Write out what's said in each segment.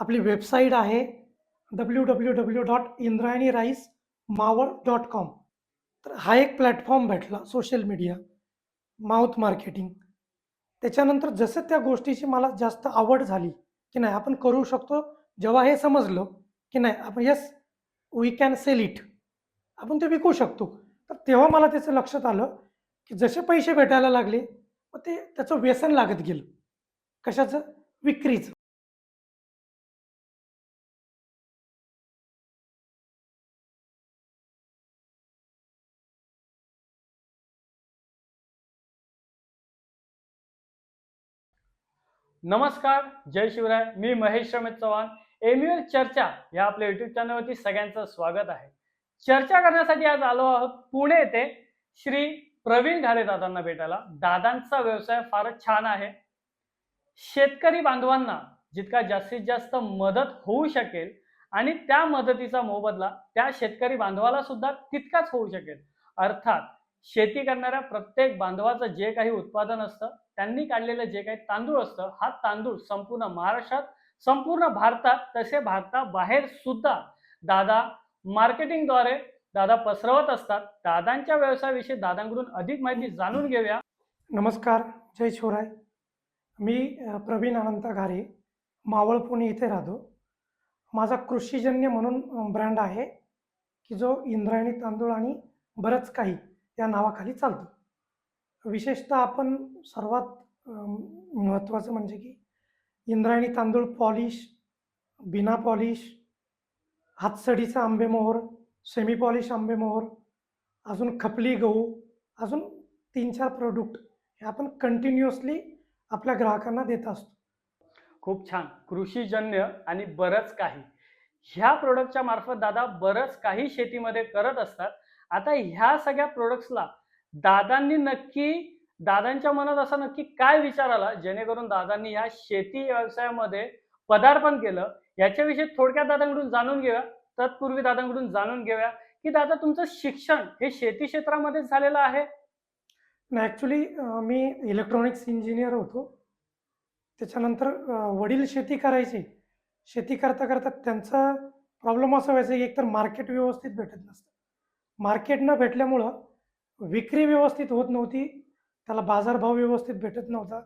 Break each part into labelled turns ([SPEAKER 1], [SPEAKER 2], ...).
[SPEAKER 1] आपली वेबसाईट आहे W W W dot Indrayani rice Maval dot com तर हा एक प्लॅटफॉर्म भेटला सोशल मीडिया माउथ मार्केटिंग त्याच्यानंतर जसं त्या गोष्टीची मला जास्त आवड झाली की नाही आपण करू शकतो. जेव्हा हे समजलं की नाही आपण yes we can sell it आपण ते विकू शकतो. तर तेव्हा मला त्याचं लक्षात आलं की जसे पैसे भेटायला लागले मग ते त्याचं व्यसन लागत गेलं. कशाचं? विक्रीचं.
[SPEAKER 2] नमस्कार जय शिवराय. मी महेश रमेश चव्हाण. एम्युअल चर्चा या आपल्या युट्यूब चॅनलवरती सगळ्यांचं स्वागत आहे. चर्चा करण्यासाठी आज आलो आहोत पुणे येथे. श्री प्रवीण घाले दादांना भेटायला. दादांचा व्यवसाय फारच छान आहे. शेतकरी बांधवांना जितका जास्तीत जास्त मदत होऊ शकेल आणि त्या मदतीचा मोबदला त्या शेतकरी बांधवाला सुद्धा तितकाच होऊ शकेल. अर्थात शेती करणाऱ्या प्रत्येक बांधवाचं जे काही उत्पादन असतं त्यांनी काढलेलं जे काही तांदूळ असतं हा तांदूळ संपूर्ण महाराष्ट्रात संपूर्ण भारतात तसे भारताबाहेर सुद्धा दादा मार्केटिंगद्वारे दादा पसरवत असतात. दादांच्या व्यवसायाविषयी दादांकडून अधिक माहिती जाणून घेऊया.
[SPEAKER 1] नमस्कार जय शिवराय. मी प्रवीण अनंत घारे मावळ पुणे इथे राहतो. माझा कृषीजन्य म्हणून ब्रँड आहे की जो इंद्रायणी तांदूळ आणि बरंच काही या नावाखाली चालतो. विशेषतः आपण सर्वात महत्त्वाचं म्हणजे की इंद्रायणी तांदूळ पॉलिश बिना पॉलिश हातसडीचा आंबेमोहर सेमी पॉलिश आंबेमोहर अजून खपली गहू अजून तीन चार प्रोडक्ट हे आपण कंटिन्युअसली आपल्या ग्राहकांना देत असतो.
[SPEAKER 2] खूप छान. कृषीजन्य आणि बरंच काही. ह्या प्रोडक्टच्या मार्फत दादा बरंच काही शेतीमध्ये करत असतात. आता ह्या सगळ्या प्रोडक्ट्सला दादांनी नक्की दादांच्या मनात असा नक्की काय विचार आला? जेणेकरून दादांनी या शेती व्यवसायामध्ये पदार्पण केलं. याच्याविषयी थोडक्यात दादांकडून जाणून घेऊया. तत्पूर्वी दादांकडून जाणून घेऊया की दादा तुमचं शिक्षण हे शेती क्षेत्रामध्येच झालेलं आहे?
[SPEAKER 1] ॲक्च्युली मी इलेक्ट्रॉनिक्स इंजिनियर होतो. त्याच्यानंतर वडील शेती करायचे. शेती करता करता त्यांचा प्रॉब्लेम असा व्हायचा की एकतर मार्केट व्यवस्थित भेटत नसतं. मार्केट न भेटल्यामुळं विक्री व्यवस्थित होत नव्हती त्याला बाजारभाव व्यवस्थित भेटत नव्हता.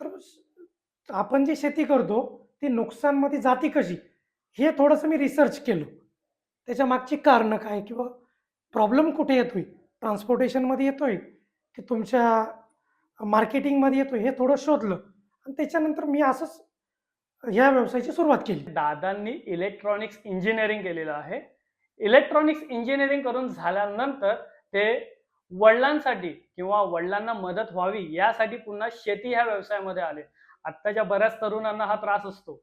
[SPEAKER 1] तर आपण जी शेती करतो ती नुकसानमध्ये जाती कशी? हे थोडंसं मी रिसर्च केलं. त्याच्या मागची कारणं काय किंवा प्रॉब्लेम कुठे येतोय? ट्रान्सपोर्टेशनमध्ये येतोय की तुमच्या मार्केटिंगमध्ये येतोय? हे थोडं शोधलं. आणि त्याच्यानंतर मी असंच ह्या व्यवसायाची सुरुवात केली.
[SPEAKER 2] दादांनी इलेक्ट्रॉनिक्स इंजिनिअरिंग केलेलं आहे. इलेक्ट्रॉनिक्स इंजिनिअरिंग करून झाल्यानंतर ते वडिलांसाठी किंवा वडिलांना मदत व्हावी यासाठी पुन्हा शेती ह्या व्यवसायामध्ये आले. आत्ताच्या बऱ्याच तरुणांना हा त्रास असतो.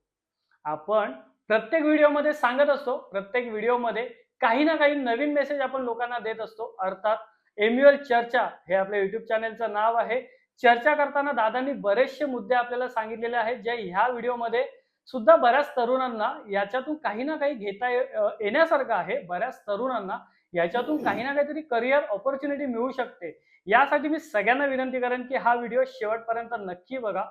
[SPEAKER 2] आपण प्रत्येक व्हिडिओमध्ये सांगत असतो प्रत्येक व्हिडिओमध्ये काही ना काही नवीन मेसेज आपण लोकांना देत असतो. अर्थात एम्युअल चर्चा हे आपल्या युट्यूब चॅनेलचं नाव आहे. चर्चा करताना दादांनी बरेचसे मुद्दे आपल्याला सांगितलेले आहेत जे ह्या व्हिडिओमध्ये सुद्धा बऱ्याच तरुणांना याच्यातून काही ना काही घेता येण्यासारखं आहे. बऱ्याच तरुणांना याच्यातून काही ना काहीतरी करिअर ऑपॉर्च्युनिटी मिळू शकते. यासाठी मी सगळ्यांना विनंती करेन की हा व्हिडिओ शेवटपर्यंत नक्की बघा.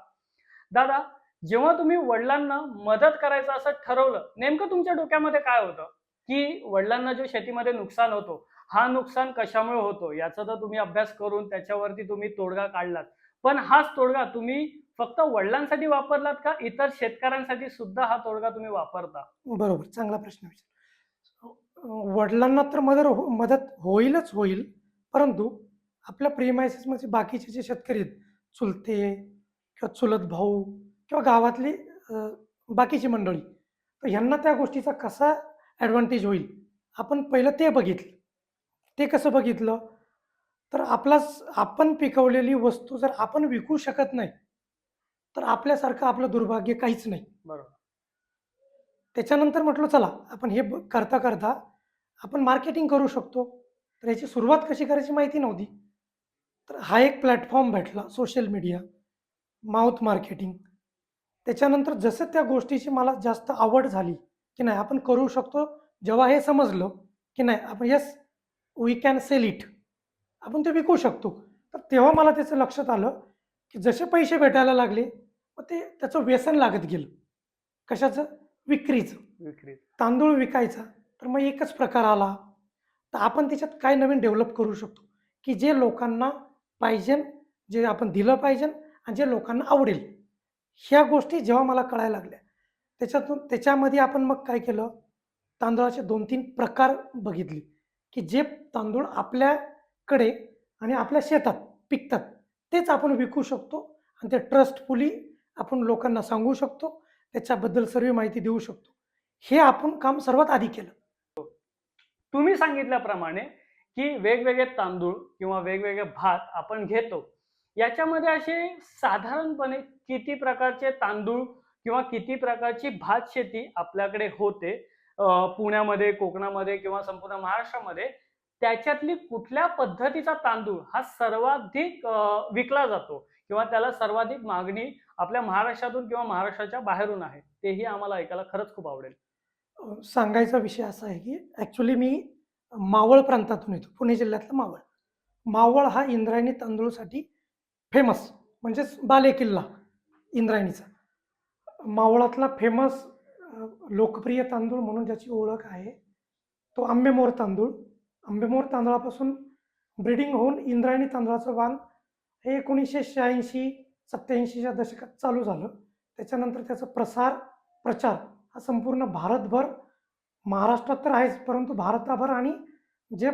[SPEAKER 2] दादा जेव्हा तुम्ही वडिलांना मदत करायचं असं ठरवलं नेमकं तुमच्या डोक्यामध्ये काय होतं? की वडिलांना जो शेतीमध्ये नुकसान होतो हा नुकसान कशामुळे होतो? याचा तर तुम्ही अभ्यास करून त्याच्यावरती तुम्ही तोडगा काढलात. पण हाच तोडगा तुम्ही फक्त वडिलांसाठी वापरलात का इतर शेतकऱ्यांसाठी सुद्धा हा तोडगा तुम्ही वापरता?
[SPEAKER 1] बरोबर चांगला प्रश्न विचार. वडिलांना तर मदत हो मदत होईलच होईल परंतु आपल्या प्रेमायसिसमध्ये बाकीचे जे शेतकरी आहेत चुलते किंवा चुलत भाऊ किंवा गावातली बाकीची मंडळी तर ह्यांना त्या गोष्टीचा कसा ॲडव्हान्टेज होईल? आपण पहिलं ते बघितलं. ते कसं बघितलं? तर आपलाच आपण पिकवलेली वस्तू जर आपण विकू शकत नाही तर आपल्यासारखं आपलं दुर्भाग्य काहीच नाही.
[SPEAKER 2] बरोबर.
[SPEAKER 1] त्याच्यानंतर म्हटलं चला आपण हे करता करता आपण मार्केटिंग करू शकतो. तर याची सुरुवात कशी करायची माहिती नव्हती. तर हा एक प्लॅटफॉर्म भेटला सोशल मीडिया माउथ मार्केटिंग त्याच्यानंतर जसं त्या गोष्टीची मला जास्त आवड झाली की नाही आपण करू शकतो. जेव्हा हे समजलं की नाही आपण yes we can sell it आपण ते विकू शकतो. तर तेव्हा मला त्याचं लक्षात आलं की जसे पैसे भेटायला लागले मग ते त्याचं व्यसन लागत गेलं. कशाचं? विक्रीचं.
[SPEAKER 2] विक्री
[SPEAKER 1] तांदूळ विकायचा तर मग एकच प्रकार आला. तर आपण त्याच्यात काय नवीन डेव्हलप करू शकतो? की जे लोकांना पाहिजे जे आपण दिलं पाहिजे आणि जे लोकांना आवडेल. ह्या गोष्टी जेव्हा मला कळायला लागल्या त्याच्यातून त्याच्यामध्ये आपण मग काय केलं? तांदळाचे दोन तीन प्रकार बघितले. की जे तांदूळ कडे आणि आपल्या शेतात पिकतात तेच आपण विकू शकतो आणि ते ट्रस्टफुली आपण लोकांना सांगू शकतो त्याच्याबद्दल सर्व माहिती देऊ शकतो. हे आपण काम सर्वात आधी केलं.
[SPEAKER 2] तुम्ही सांगितल्याप्रमाणे की वेगवेगळे तांदूळ किंवा वेगवेगळे भात आपण घेतो. याच्यामध्ये असे साधारणपणे किती प्रकारचे तांदूळ किंवा किती प्रकारची भात शेती आपल्याकडे होते? पुण्यामध्ये कोकणामध्ये किंवा संपूर्ण महाराष्ट्रामध्ये त्याच्यातली कुठल्या पद्धतीचा तांदूळ हा सर्वाधिक विकला जातो किंवा त्याला सर्वाधिक मागणी आपल्या महाराष्ट्रातून किंवा महाराष्ट्राच्या बाहेरून आहे तेही आम्हाला ऐकायला खरंच खूप आवडेल.
[SPEAKER 1] सांगायचा विषय असा आहे की ॲक्च्युली मी मावळ प्रांतातून येतो पुणे जिल्ह्यातला मावळ. मावळ हा इंद्रायणी तांदूळसाठी फेमस म्हणजेच बालेकिल्ला इंद्रायणीचा. मावळातला फेमस लोकप्रिय तांदूळ म्हणून ज्याची ओळख आहे तो आंबेमोर तांदूळ. आंबेमोर तांदळापासून ब्रिडिंग होऊन इंद्रायणी तांदळाचं वाण हे एकोणीसशे शहाऐंशी सत्याऐंशीच्या दशकात चालू झालं. त्याच्यानंतर त्याचा प्रसार प्रचार हा संपूर्ण भारतभर महाराष्ट्रात तर आहेच परंतु भारताभर आणि जे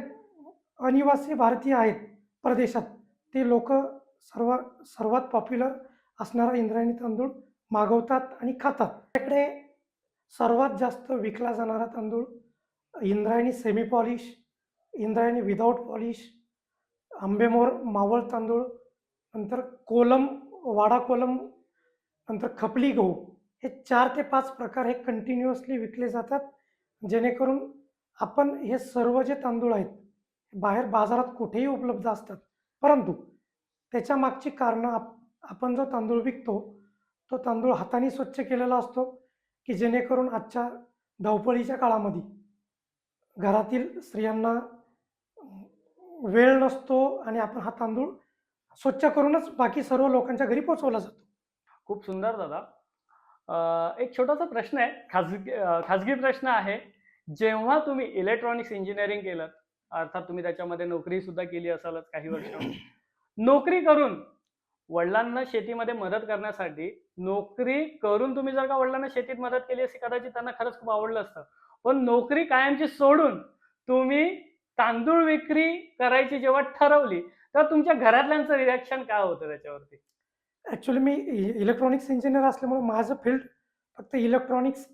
[SPEAKER 1] अनिवासी भारतीय आहेत प्रदेशात ते लोक सर्व सर्वात पॉप्युलर असणारा इंद्रायणी तांदूळ मागवतात आणि खातात. त्याकडे सर्वात जास्त विकला जाणारा तांदूळ Indrayani semi polish Indrayani without polish Ambemohar Maval तांदूळ नंतर कोलम वाडा कोलम नंतर खपली गहू. हे चार ते पाच प्रकार हे कंटिन्युअसली विकले जातात. जेणेकरून आपण हे सर्व जे तांदूळ आहेत बाहेर बाजारात कुठेही उपलब्ध असतात. परंतु त्याच्या मागची कारणं आप आपण जो तांदूळ विकतो तो तांदूळ हाताने स्वच्छ केलेला असतो की जेणेकरून आजच्या धावपळीच्या काळामध्ये घरातील स्त्रियांना वेळ नसतो आणि आपण हा तांदूळ स्वच्छ करूनच बाकी सर्व लोकांच्या घरी पोचवला जातो.
[SPEAKER 2] खूप सुंदर दादा. एक छोटासा प्रश्न आहे. खाजगी खाजगी प्रश्न आहे. जेव्हा तुम्ही इलेक्ट्रॉनिक्स इंजिनिअरिंग केलं अर्थात तुम्ही त्याच्यामध्ये नोकरी सुद्धा केली असालच काही वर्ष नोकरी करून वडिलांना शेतीमध्ये मदत करण्यासाठी नोकरी करून तुम्ही जर का वडिलांना शेतीत मदत केली असती कदाचित त्यांना खरंच खूप आवडलं असतं. पण नोकरी कायमची सोडून तुम्ही तांदूळ विक्री करायची जेव्हा ठरवली तर तुमच्या घरातल्यांचं रिॲक्शन काय होतं त्याच्यावरती?
[SPEAKER 1] ॲक्च्युली मी इलेक्ट्रॉनिक्स इंजिनियर असल्यामुळे माझं फील्ड फक्त इलेक्ट्रॉनिक्स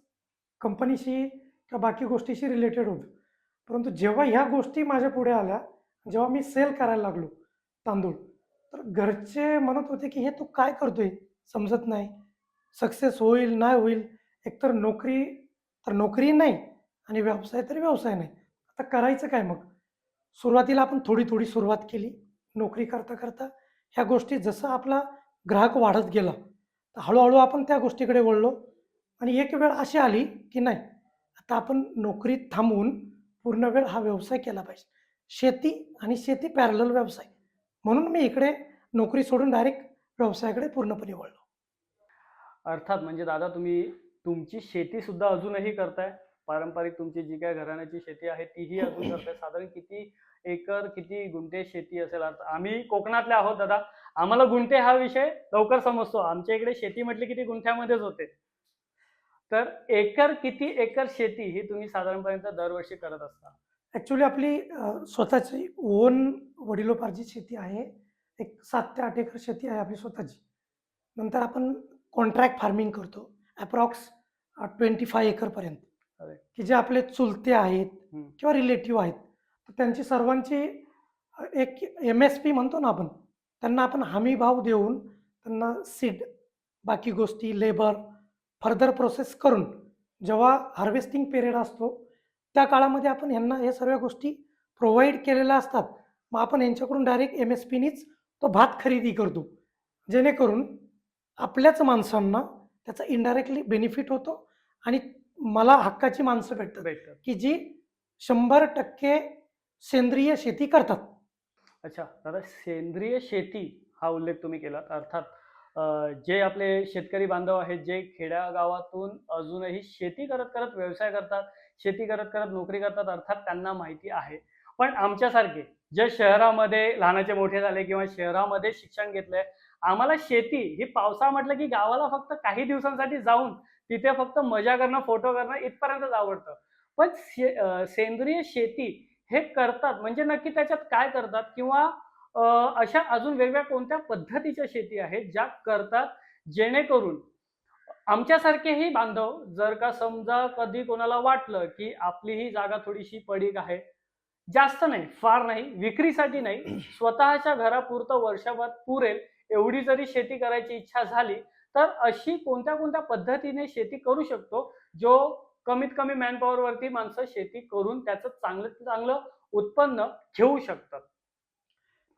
[SPEAKER 1] कंपनीशी किंवा बाकी गोष्टीशी रिलेटेड होतं. परंतु जेव्हा ह्या गोष्टी माझ्या पुढे आल्या जेव्हा मी सेल करायला लागलो तांदूळ तर घरचे म्हणत होते की हे तू काय करतोय? समजत नाही. सक्सेस होईल नाही होईल. एकतर नोकरी तर नोकरी नाही आणि व्यवसाय तर व्यवसाय नाही. आता करायचं काय मग? सुरुवातीला आपण थोडी थोडी सुरुवात केली नोकरी करता करता ह्या गोष्टी जसं आपला ग्राहक वाढत गेला तर हळूहळू आपण त्या गोष्टीकडे वळलो आणि एक वेळ अशी आली की नाही आता आपण नोकरी थांबवून पूर्ण वेळ हा व्यवसाय केला पाहिजे. शेती आणि शेती पॅरल व्यवसाय. म्हणून मी इकडे नोकरी सोडून डायरेक्ट व्यवसायाकडे पूर्णपणे वळलो.
[SPEAKER 2] अर्थात म्हणजे दादा तुम्ही तुमची शेतीसुद्धा अजूनही करताय. पारंपरिक तुमची जी काय घराण्याची शेती आहे तीही अजून करताय साधारण किती एकर किती गुंठे शेती असेल? आता आम्ही कोकणातले आहोत दादा. आम्हाला गुंठे हा विषय लवकर समजतो. आमच्या इकडे शेती म्हटली किती गुंठ्यामध्येच होते. तर एकर किती एकर शेती ही तुम्ही साधारणपर्यंत दरवर्षी करत असता?
[SPEAKER 1] ॲक्च्युली आपली स्वतःची ओन वडिलोपार्जित शेती आहे. एक सात ते आठ एकर शेती आहे आपली स्वतःची. नंतर आपण कॉन्ट्रॅक्ट फार्मिंग करतो. ॲप्रॉक्स ट्वेंटी फाय एकरपर्यंत. की जे आपले चुलते आहेत. किंवा रिलेटिव्ह आहेत तर त्यांची सर्वांची एक एम एस पी म्हणतो ना आपण त्यांना आपण हमी भाव देऊन त्यांना सीड बाकी गोष्टी लेबर फर्दर प्रोसेस करून जेव्हा हार्वेस्टिंग पिरियड असतो त्या काळामध्ये आपण ह्यांना हे सर्व गोष्टी प्रोव्हाइड केलेल्या असतात. मग आपण यांच्याकडून डायरेक्ट एम एस पीनीच तो भात खरेदी करतो. जेणेकरून आपल्याच माणसांना त्याचा इनडायरेक्टली बेनिफिट होतो आणि मला हक्काची माणसं भेटतात.
[SPEAKER 2] भेटतात.
[SPEAKER 1] की जी शंभर टक्के सेंद्रिय शेती करतात.
[SPEAKER 2] अच्छा दादा सेंद्रिय शेती हा उल्लेख तुम्ही केला अर्थात अं, जे आपले शेतकरी बांधव आहेत जे खेड्यागावातून अजूनही शेती करत करत व्यवसाय करतात शेती करत करत नोकरी करतात अर्थात त्यांना माहिती आहे. पण आमच्यासारखे जे शहरामध्ये लहानाचे मोठे झाले किंवा शहरामध्ये शिक्षण घेतलंय आम्हाला शेती ही पावसाळा म्हटलं की गावाला फक्त काही दिवसांसाठी जाऊन तिथे फक्त मजा करणं फोटो करणं इथपर्यंतच आवडतं. पण शे सेंद्रिय शेती हे करतात म्हणजे नक्की त्याच्यात काय करतात किंवा अशा अजून वेगवेगळ्या कोणत्या पद्धतीच्या शेती आहेत ज्या करतात जेणेकरून आमच्यासारखेही बांधव जर का समजा कधी कोणाला वाटलं की आपली ही जागा थोडीशी पडीक आहे जास्त नाही फार नाही विक्रीसाठी नाही स्वतःच्या घरापुरतं वर्षभर पुरेल एवढी जरी शेती करायची इच्छा झाली तर अशी कोणत्या कोणत्या पद्धतीने शेती करू शकतो जो कमीत कमी मॅनपॉवर वरती माणसं शेती करून त्याचं चांगलं चांगलं उत्पन्न घेऊ शकतात?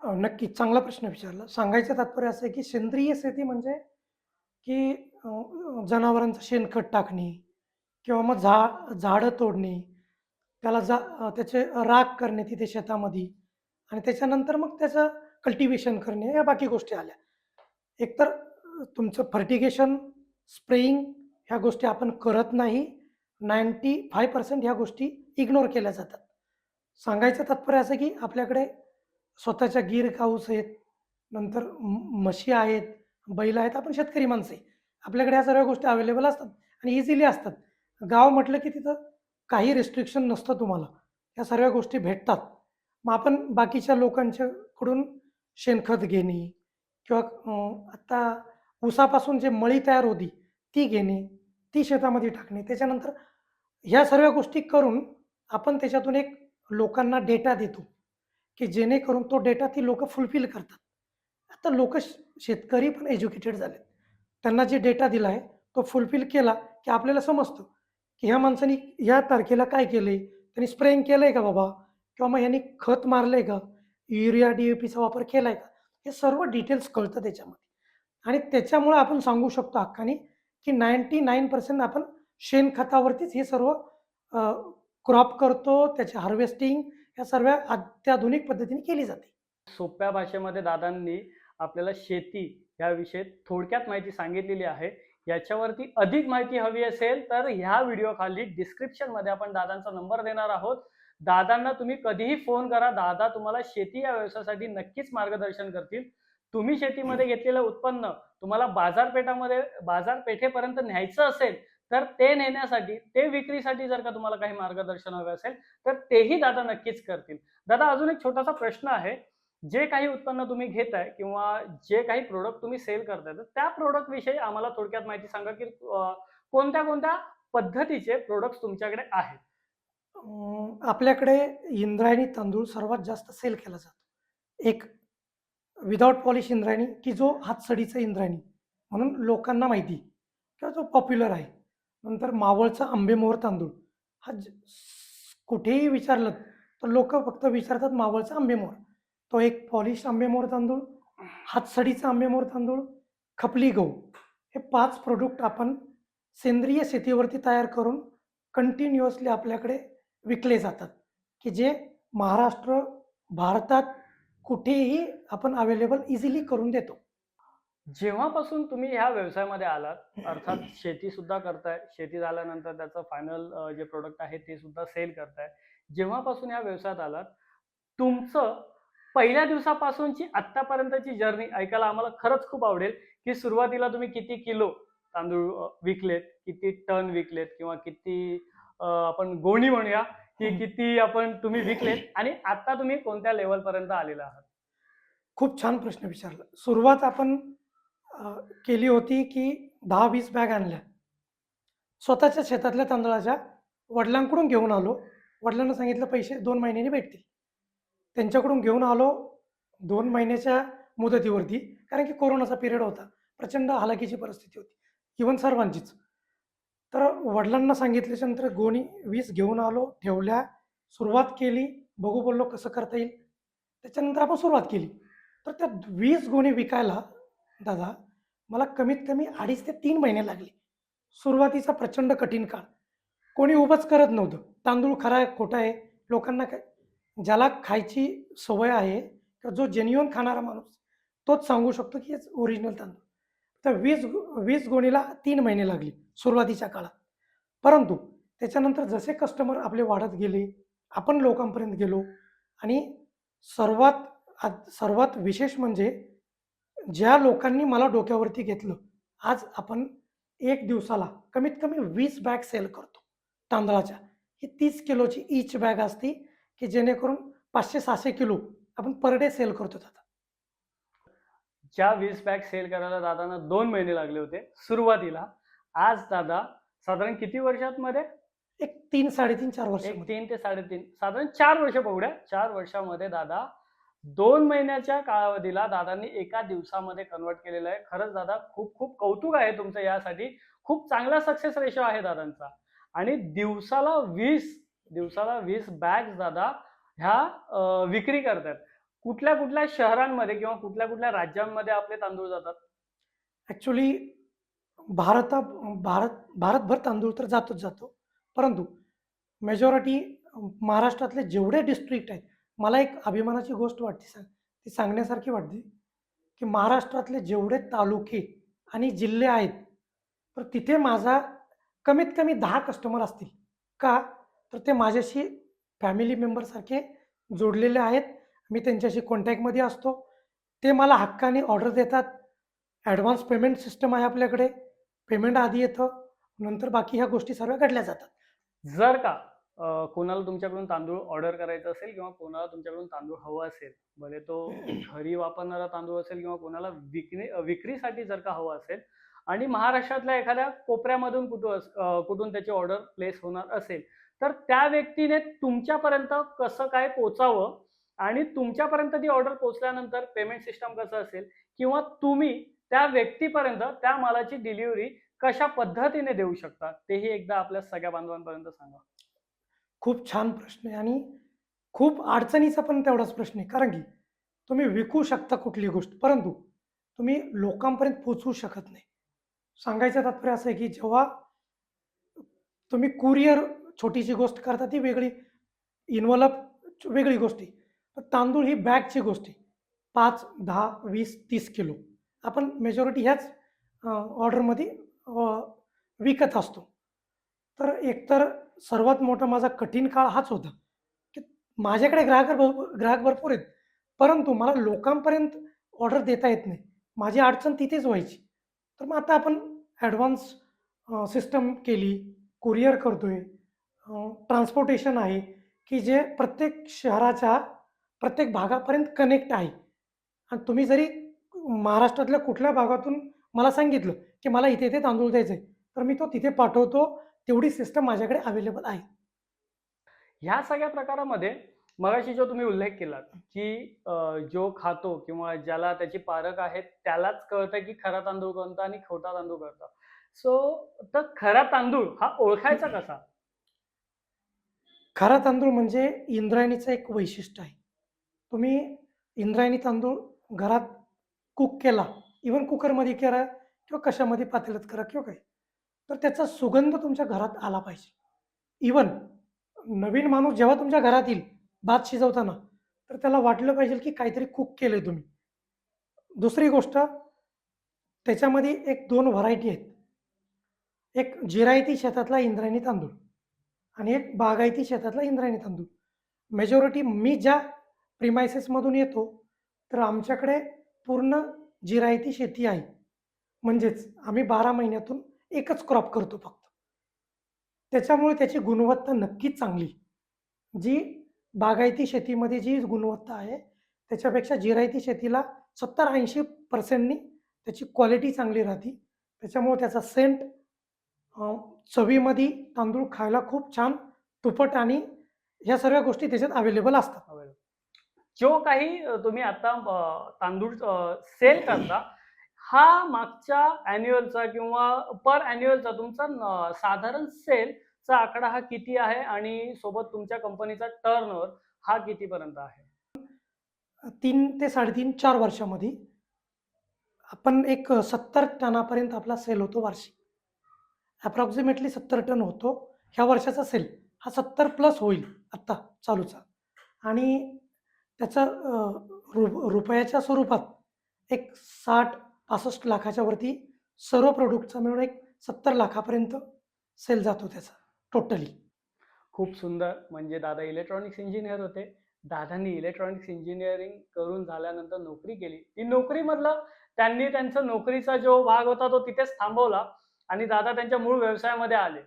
[SPEAKER 1] नक्कीच चांगला प्रश्न विचारला. सांगायचं तात्पर्य असं आहे की सेंद्रिय शेती म्हणजे की जनावरांचं शेणखत टाकणे किंवा मग झा झाडं तोडणे. त्याला जा त्याचे राग करणे तिथे शेतामध्ये आणि त्याच्यानंतर मग त्याचं कल्टिवेशन करणे या बाकी गोष्टी आल्या. एकतर तुमचं फर्टिगेशन स्प्रेइंग ह्या गोष्टी आपण करत नाही. नाईंटी फाय पर्सेंट ह्या गोष्टी इग्नोर केल्या जातात. सांगायचं तात्पर्य असं की आपल्याकडे स्वतःच्या गीर काऊस आहेत नंतर म्हशी आहेत बैल आहेत आपण शेतकरी माणसं आहे. आपल्याकडे ह्या सर्व गोष्टी अवेलेबल असतात आणि इझिली असतात. गाव म्हटलं की तिथं काही रिस्ट्रिक्शन नसतं तुम्हाला. ह्या सर्व गोष्टी भेटतात. मग आपण बाकीच्या लोकांच्याकडून शेणखत घेणे किंवा आत्ता ऊसापासून जे मळी तयार होती ती घेणे ती शेतामध्ये टाकणे. त्याच्यानंतर ह्या सर्व गोष्टी करून आपण त्याच्यातून एक लोकांना डेटा देतो की जेणेकरून तो डेटा ती लोक फुलफिल करतात. आता लोक शेतकरी पण एज्युकेटेड झालेत. त्यांना जे डेटा दिला आहे तो फुलफिल केला की आपल्याला समजतं की ह्या माणसाने ह्या तारखेला काय केलंय? त्यांनी स्प्रेइंग आहे का बाबा? किंवा मग यांनी खत मारलं आहे का? युरिया डी ए पीचा वापर केला आहे का? हे सर्व डिटेल्स कळतं त्याच्यामध्ये. आणि त्याच्यामुळं आपण सांगू शकतो हक्काने की नाईंटी नाईन पर्सेंट आपण शेणखतावरतीच हे सर्व क्रॉप करतो त्याचे हार्वेस्टिंग या सर्व अत्याधुनिक पद्धतीने केली जाते.
[SPEAKER 2] सोप्या भाषेमध्ये दादांनी आपल्याला शेती या विषयी थोडक्यात माहिती सांगितलेली आहे. याच्यावरती अधिक माहिती हवी असेल तर ह्या व्हिडिओ खाली डिस्क्रिप्शनमध्ये आपण दादांचा नंबर देणार आहोत. दादांना तुम्ही कधीही फोन करा. दादा तुम्हाला शेती या व्यवसायासाठी नक्कीच मार्गदर्शन करतील. तुम्ही शेतीमध्ये घेतलेलं उत्पन्न तुम्हाला बाजारपेठामध्ये बाजारपेठेपर्यंत न्यायचं असेल तर ते नेण्यासाठी ते विक्रीसाठी जर का तुम्हाला काही मार्गदर्शन हवे असेल तर तेही दादा नक्कीच करतील. दादा अजून एक छोटासा प्रश्न आहे. जे काही उत्पन्न तुम्ही घेताय किंवा जे काही प्रोडक्ट तुम्ही सेल करताय तर त्या प्रोडक्ट विषयी आम्हाला थोडक्यात माहिती सांगा की कोणत्या कोणत्या पद्धतीचे प्रोडक्ट तुमच्याकडे आहेत?
[SPEAKER 1] आपल्याकडे इंद्रायणी तांदूळ सर्वात जास्त सेल केला जातो. एक विदाउट पॉलिश इंद्रायणी की जो हातसडीचा इंद्रायणी म्हणून लोकांना माहिती किंवा जो पॉप्युलर आहे. नंतर मावळचा आंबेमोहर तांदूळ. हा ज- कुठेही विचारलं तर लोक फक्त विचारतात मावळचा आंबेमोहर. तो एक पॉलिश आंबेमोहर तांदूळ हातसडीचा आंबेमोहर तांदूळ खपली गहू. हे पाच प्रोडक्ट आपण सेंद्रिय शेतीवरती तयार करून कंटिन्युअसली आपल्याकडे विकले जातात. की जे महाराष्ट्र भारतात कुठेही आपण अवेलेबल इझिली करून देतो.
[SPEAKER 2] जेव्हापासून तुम्ही ह्या व्यवसायामध्ये आलात अर्थात शेती सुद्धा करताय शेती झाल्यानंतर त्याचं फायनल जे प्रोडक्ट आहे ते सुद्धा सेल करताय. जेव्हापासून ह्या व्यवसायात आलात तुमचं पहिल्या दिवसापासूनची आत्तापर्यंतची जर्नी ऐकायला आम्हाला खरंच खूप आवडेल की सुरुवातीला तुम्ही किती किलो तांदूळ विकलेत किती टन विकलेत किंवा किती आपण गोणी म्हणूया की. किती आपण तुम्ही विकलेत आणि आता तुम्ही कोणत्या लेवल पर्यंत आलेला आहात?
[SPEAKER 1] खूप छान प्रश्न विचारला. सुरुवात आपण केली होती की दहा वीस बॅग आणल्या. स्वतःच्या शेतातल्या तांदळाच्या वडिलांकडून घेऊन आलो. वडिलांना सांगितलं पैसे दोन महिन्यांनी भेटतील. त्यांच्याकडून घेऊन आलो दोन महिन्याच्या मुदतीवरती कारण की कोरोनाचा पिरियड होता. प्रचंड हालाकीची परिस्थिती होती. इवन सर्वांचीच. तर वडिलांना सांगितल्याच्या नंतर गोणी वीस घेऊन आलो ठेवल्या सुरुवात केली बघू बोललो कसं करता येईल. त्याच्यानंतर आपण सुरुवात केली. तर त्या वीस गोणी विकायला दादा मला कमीत कमी अडीच ते तीन महिने लागले. सुरुवातीचा प्रचंड कठीण काळ. कोणी उभंच करत नव्हतं. तांदूळ खरा आहे खोटा आहे लोकांना काय? ज्याला खायची सवय आहे किंवा जो जेन्युअन खाणारा माणूस तोच सांगू शकतो की हेच ओरिजिनल तांदूळ. तर वीस वीस गोणीला तीन महिने लागली. सुरुवातीच्या काळात. परंतु त्याच्यानंतर जसे कस्टमर आपले वाढत गेले आपण लोकांपर्यंत गेलो आणि सर्वात सर्वात विशेष म्हणजे ज्या लोकांनी मला डोक्यावरती घेतलं आज आपण एक दिवसाला कमीत कमी वीस बॅग सेल करतो तांदळाच्या. ही तीस किलोची ईच बॅग असते की जेणेकरून पाचशे सहाशे किलो आपण पर डे सेल करतो दादा.
[SPEAKER 2] ज्या वीस बॅग सेल करायला दादांना दोन महिने लागले होते सुरुवातीला आज दादा साधारण किती वर्षात मध्ये
[SPEAKER 1] एक तीन साडेतीन चार वर्ष
[SPEAKER 2] एक तीन ते साडेतीन साधारण चार वर्ष बघूया. चार वर्षामध्ये दादा दोन महिन्याच्या कालावधीला दादांनी एका दिवसामध्ये कन्वर्ट केलेलं आहे. खरंच दादा खूप खूप कौतुक आहे तुमचं यासाठी. खूप चांगला सक्सेस रेशो आहे दादांचा. आणि दिवसाला वीस दिवसाला वीस बॅग्स दादा ह्या विक्री करतात. कुठल्या कुठल्या शहरांमध्ये किंवा कुठल्या कुठल्या राज्यांमध्ये आपले तांदूळ जातात?
[SPEAKER 1] ॲक्च्युली भारता भारत भारतभर तांदूळ तर जातोच जातो. परंतु मेजॉरिटी महाराष्ट्रातले जेवढे डिस्ट्रिक्ट आहेत मला एक अभिमानाची गोष्ट वाटते सांग ती सांगण्यासारखी वाटते की महाराष्ट्रातले जेवढे तालुके आणि जिल्हे आहेत तर तिथे माझा कमीत कमी दहा कस्टमर असतील. का? तर ते माझ्याशी फॅमिली मेंबरसारखे जोडलेले आहेत. मी त्यांच्याशी कॉन्टॅक्टमध्ये असतो. ते मला हक्काने ऑर्डर देतात. ॲडव्हान्स पेमेंट सिस्टम आहे आपल्याकडे. पेमेंट आधी येतं नंतर बाकी ह्या गोष्टी सर्व घडल्या जातात.
[SPEAKER 2] जर का कोणाला तुमच्याकडून तांदूळ ऑर्डर करायचा असेल किंवा कोणाला तुमच्याकडून तांदूळ हवा असेल भले तो घरी वापरणारा तांदूळ असेल किंवा कोणाला विकणे विक्रीसाठी जर का हवा असेल आणि महाराष्ट्रातल्या एखाद्या कोपऱ्यामधून कुठून कुठून त्याची ऑर्डर प्लेस होणार असेल तर त्या व्यक्तीने तुमच्यापर्यंत कसं काय पोचावं आणि तुमच्यापर्यंत ती ऑर्डर पोचल्यानंतर पेमेंट सिस्टम कसं असेल किंवा तुम्ही त्या व्यक्तीपर्यंत त्या मालाची डिलिव्हरी कशा पद्धतीने देऊ शकता तेही एकदा आपल्या सगळ्या बांधवांपर्यंत सांगा.
[SPEAKER 1] खूप छान प्रश्न आहे आणि खूप अडचणीचा पण तेवढाच प्रश्न आहे. कारण की तुम्ही विकू शकता कुठली गोष्ट परंतु तुम्ही लोकांपर्यंत पोचवू शकत नाही. सांगायचं तात्पर्य असं आहे की जेव्हा तुम्ही कुरिअर छोटीशी गोष्ट करता ती वेगळी इन्व्हॉल्व वेगळी गोष्टी तांदूळ ही बॅगची गोष्ट आहे. पाच दहा वीस तीस किलो. आपण मेजॉरिटी ह्याच ऑर्डरमध्ये विकत असतो. तर एकतर सर्वात मोठा माझा कठीण काळ हाच होता की माझ्याकडे ग्राहक ग्राहक भरपूर आहेत परंतु मला लोकांपर्यंत ऑर्डर देता येत नाही. माझी अडचण तिथेच व्हायची. तर मग आता आपण ॲडव्हान्स सिस्टम केली कुरिअर आहे ट्रान्सपोर्टेशन आहे की जे प्रत्येक शहराच्या प्रत्येक भागापर्यंत कनेक्ट आहे. आणि तुम्ही जरी महाराष्ट्रातल्या कुठल्या भागातून मला सांगितलं की मला इथे इथे तांदूळ द्यायचं आहे तर मी तो तिथे पाठवतो तेवढी सिस्टम माझ्याकडे अवेलेबल आहे.
[SPEAKER 2] ह्या सगळ्या प्रकारामध्ये मगाशी जो तुम्ही उल्लेख केला की जो खातो किंवा ज्याला त्याची पारख आहे त्यालाच कळतं की खरा तांदूळ कोणता आणि खोटा तांदूळ कोणता. सो तर खरा तांदूळ हा ओळखायचा कसा?
[SPEAKER 1] खरा तांदूळ म्हणजे इंद्रायणीचं एक वैशिष्ट्य आहे. तुम्ही इंद्रायणी तांदूळ घरात कुक केला. इवन कुकरमध्ये करा किंवा कशामध्ये पातेल्यात करा किंवा काही तर त्याचा सुगंध तुमच्या घरात आला पाहिजे. इवन नवीन माणूस जेव्हा तुमच्या घरात येईल भात शिजवताना तर त्याला वाटलं पाहिजे की काहीतरी कुक केलं तुम्ही. दुसरी गोष्ट त्याच्यामध्ये एक दोन व्हरायटी आहेत. एक जिरायती शेतातला इंद्रायणी तांदूळ आणि एक बागायती शेतातला इंद्रायणी तांदूळ. मेजॉरिटी मी ज्या प्रिमायसेसमधून येतो तर आमच्याकडे पूर्ण जिरायती शेती आहे. म्हणजेच आम्ही बारा महिन्यातून एकच क्रॉप करतो फक्त. त्याच्यामुळे त्याची गुणवत्ता नक्कीच चांगली. जी बागायती शेतीमध्ये जी गुणवत्ता आहे त्याच्यापेक्षा जिरायती शेतीला सत्तर ऐंशी पर्सेंटनी त्याची क्वालिटी चांगली राहते. त्याच्यामुळे त्याचा सेंट चवीमध्ये तांदूळ खायला खूप छान तुपट आणि ह्या सर्व गोष्टी त्याच्यात अवेलेबल असतात.
[SPEAKER 2] जो काही तुम्ही आता तांदूळ सेल करता हा मागच्या अॅन्युअलचा किंवा पर अॅन्युअलचा तुमचा साधारण सेलचा आकडा हा किती आहे? आणि सोबत तुमच्या कंपनीचा टर्न हा कितीपर्यंत आहे?
[SPEAKER 1] तीन ते साडेतीन चार वर्षामध्ये आपण एक सत्तर टनापर्यंत आपला सेल होतो वार्षिक. अप्रॉक्सिमेटली सत्तर टन होतो. ह्या वर्षाचा सेल हा सत्तर प्लस होईल आत्ता चालूचा. आणि त्याचं रु रुपयाच्या स्वरूपात एक साठ पासष्ट लाखाच्या वरती सर्व प्रोडक्टचा मिळून एक सत्तर लाखापर्यंत सेल जातो त्याचा टोटली
[SPEAKER 2] खूप सुंदर. म्हणजे दादा इलेक्ट्रॉनिक्स इंजिनियर होते. दादांनी इलेक्ट्रॉनिक्स इंजिनिअरिंग करून झाल्यानंतर नोकरी केली. ती नोकरीमधलं त्यांनी त्यांचा नोकरीचा जो भाग होता तो तिथेच थांबवला आणि दादा त्यांच्या मूळ व्यवसायामध्ये आले.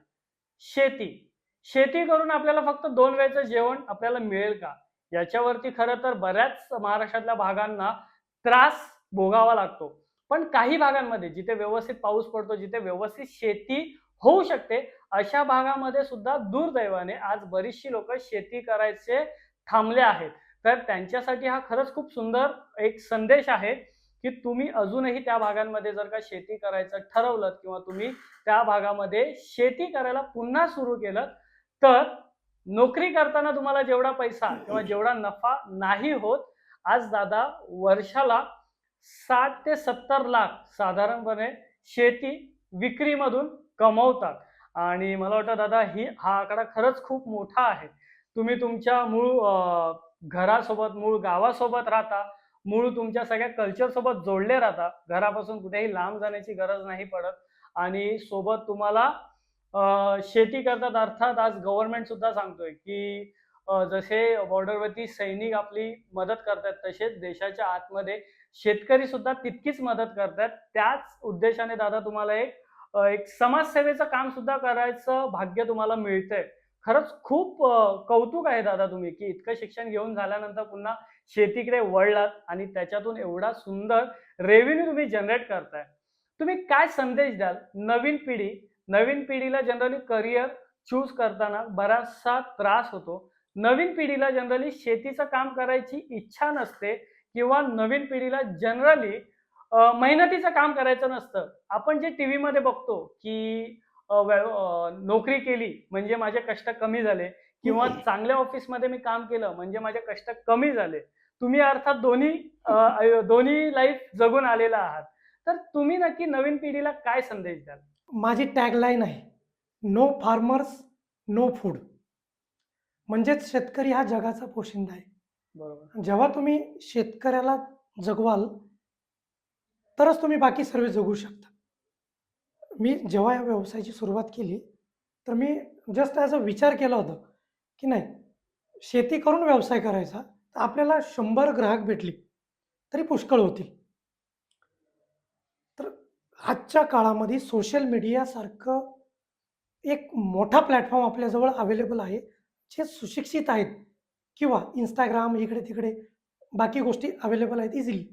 [SPEAKER 2] शेती. शेती करून आपल्याला फक्त दोन वेळचं जेवण आपल्याला मिळेल का? याच्यावरती खरं तर बऱ्याच महाराष्ट्रातल्या भागांना त्रास भोगावा लागतो. पण काही भागांमध्ये जिथे व्यवस्थित पाऊस पडतो जिथे व्यवस्थित शेती होऊ शकते अशा भागामध्ये सुद्धा दुर्दैवाने आज बरीचशी लोक शेती करायचे थांबले आहेत. तर त्यांच्यासाठी हा खरंच खूप सुंदर एक संदेश आहे की तुम्ही अजूनही त्या भागांमध्ये जर का शेती करायचं ठरवलं किंवा तुम्ही त्या भागामध्ये शेती करायला पुन्हा सुरू केलं तर नोकरी करताना तुम्हाला जेवढा पैसा किंवा जेवढा नफा नाही होत आज दादा वर्षाला साठ ते सत्तर लाख साधारणपणे शेती विक्रीमधून कमवतात. आणि मला वाटतं दादा ही हा आकडा खरंच खूप मोठा आहे. तुम्ही तुमच्या मूळ घरासोबत मूळ गावासोबत राहता मूळ तुमच्या सगळ्या कल्चरसोबत जोडले राहता घरापासून कुठेही लांब जाण्याची गरज नाही पडत. आणि सोबत तुम्हाला शेती करतात. अर्थात आज गव्हर्नमेंट सुद्धा सांगतोय की जसे बॉर्डरवरती सैनिक आपली मदत करतात तसेच देशाच्या आतमध्ये शेतकरी सुद्धा तितकीच मदत करतात. त्याच उद्देशाने दादा तुम्हाला एक एक समाजसेवेचं काम सुद्धा करायचं भाग्य तुम्हाला मिळतंय. खरंच खूप कौतुक आहे दादा तुम्ही की इतकं शिक्षण घेऊन झाल्यानंतर पुन्हा शेतीकडे वळलात आणि त्याच्यातून एवढा सुंदर रेव्हेन्यू तुम्ही जनरेट करताय. तुम्ही काय संदेश द्याल नवीन पिढी नवीन पिढीला जनरली करिअर चूज करताना बराचसा त्रास होतो. नवीन पिढीला जनरली शेतीचं काम करायची इच्छा नसते किंवा नवीन पिढीला जनरली मेहनतीचं काम करायचं नसतं. आपण जे टी व्हीमध्ये बघतो की नोकरी केली म्हणजे माझे कष्ट कमी झाले किंवा चांगल्या ऑफिसमध्ये मी काम केलं म्हणजे माझे कष्ट कमी झाले. तुम्ही अर्थात दोन्ही दोन्ही लाईफ जगून आलेला आहात. तर तुम्ही नक्की नवीन पिढीला काय संदेश द्याल?
[SPEAKER 1] माझी टॅगलाईन आहे नो फार्मर्स नो फूड म्हणजेच शेतकरी हा जगाचा पोशिंदा आहे.
[SPEAKER 2] बरोबर.
[SPEAKER 1] जेव्हा तुम्ही शेतकऱ्याला जगवाल तरच तुम्ही बाकी सर्व जगू शकता. मी जेव्हा या व्यवसायाची सुरुवात केली तर मी जस्ट ॲज अ विचार केला होता की नाही शेती करून व्यवसाय करायचा तर आपल्याला शंभर ग्राहक भेटली तरी पुष्कळ होतील. आजच्या काळामध्ये सोशल मीडियासारखं एक मोठा प्लॅटफॉर्म आपल्याजवळ अवेलेबल आहे. जे सुशिक्षित आहेत किंवा इंस्टाग्राम इकडे तिकडे बाकी गोष्टी अवेलेबल आहेत इझिली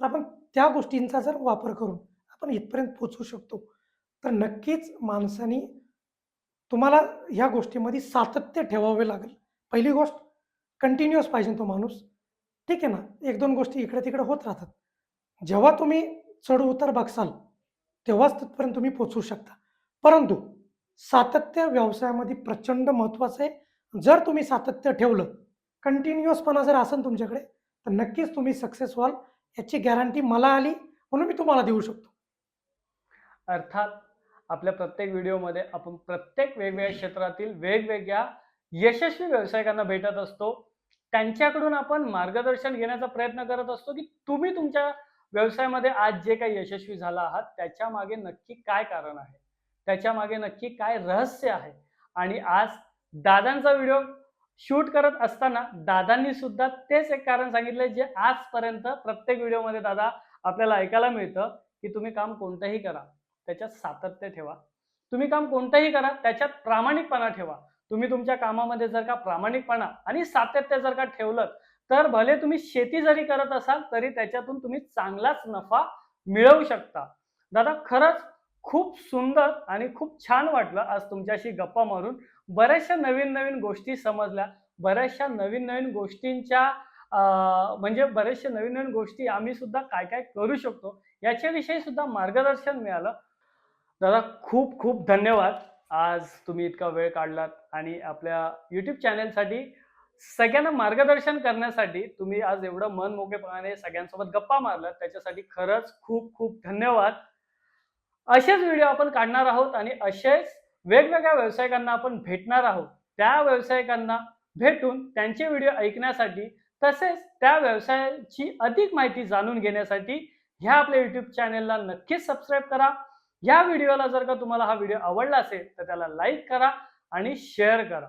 [SPEAKER 1] तर आपण त्या गोष्टींचा जर वापर करून आपण इथपर्यंत पोचू शकतो तर नक्कीच माणसाने तुम्हाला ह्या गोष्टीमध्ये सातत्य ठेवावे लागेल. पहिली गोष्ट कंटिन्युअस पाहिजे तो माणूस. ठीक आहे ना? एक दोन गोष्टी इकडे तिकडे होत राहतात. जेव्हा तुम्ही चढ उतार बघसाल तेव्हाच तिथपर्यंत तुम्ही पोचू शकता. परंतु सातत्य व्यवसायामध्ये प्रचंड महत्त्वाचं आहे. जर तुम्ही सातत्य ठेवलं कंटिन्युअसपणा जर असेल तुमच्याकडे तर नक्कीच तुम्ही सक्सेस व्हाल याची गॅरंटी मला आली म्हणून मी तुम्हाला देऊ शकतो.
[SPEAKER 2] अर्थात आपल्या प्रत्येक व्हिडिओमध्ये आपण प्रत्येक वेगवेगळ्या क्षेत्रातील वेगवेगळ्या यशस्वी व्यावसायिकांना भेटत असतो. त्यांच्याकडून आपण मार्गदर्शन घेण्याचा प्रयत्न करत असतो की तुम्ही तुमच्या व्यवसायामध्ये आज जे काही यशस्वी झाला आहात त्याच्यामागे नक्की काय कारण आहे? त्याच्यामागे नक्की काय रहस्य आहे? आणि आज दादांचा व्हिडिओ शूट करत असताना दादांनी सुद्धा तेच एक कारण सांगितलं जे आजपर्यंत प्रत्येक व्हिडिओमध्ये दादा आपल्याला ऐकायला मिळतं की तुम्ही काम कोणतंही करा त्याच्यात सातत्य ठेवा. तुम्ही काम कोणतंही करा त्याच्यात प्रामाणिकपणा ठेवा. तुम्ही तुमच्या कामामध्ये जर का प्रामाणिकपणा आणि सातत्य जर का ठेवलं तर भले तुम्ही शेती जरी करत असाल तरी त्याच्यातून तुम्ही चांगलाच नफा मिळवू शकता. दादा खरंच खूप सुंदर आणि खूप छान वाटलं आज तुमच्याशी गप्पा मारून. बऱ्याचशा नवीन नवीन गोष्टी समजल्या. बऱ्याचशा नवीन नवीन गोष्टींच्या म्हणजे बऱ्याचशा नवीन नवीन गोष्टी आम्ही सुद्धा काय काय करू शकतो याच्याविषयी सुद्धा मार्गदर्शन मिळालं. दादा खूप खूप धन्यवाद. आज तुम्ही इतका वेळ काढलात आणि आपल्या यूट्यूब चॅनेलसाठी सगळ्यांना मार्गदर्शन करण्यासाठी तुम्ही आज एवढं मन मोकळेपणाने सगळ्यांसोबत गप्पा मारलात. त्याच्यासाठी खरंच खूप खूप धन्यवाद. असेच व्हिडिओ आपण काढणार आहोत आणि असेच वेगवेगळ्या व्यावसायिकांना आपण भेटणार आहोत. त्या व्यावसायिकांना भेटून त्यांचे व्हिडिओ ऐकण्यासाठी तसेच त्या व्यवसायाची अधिक माहिती जाणून घेण्यासाठी ह्या आपल्या युट्यूब चॅनेलला नक्कीच सबस्क्राईब करा. या व्हिडिओला जर का तुम्हाला हा व्हिडिओ आवडला असेल तर त्याला लाईक करा आणि शेअर करा.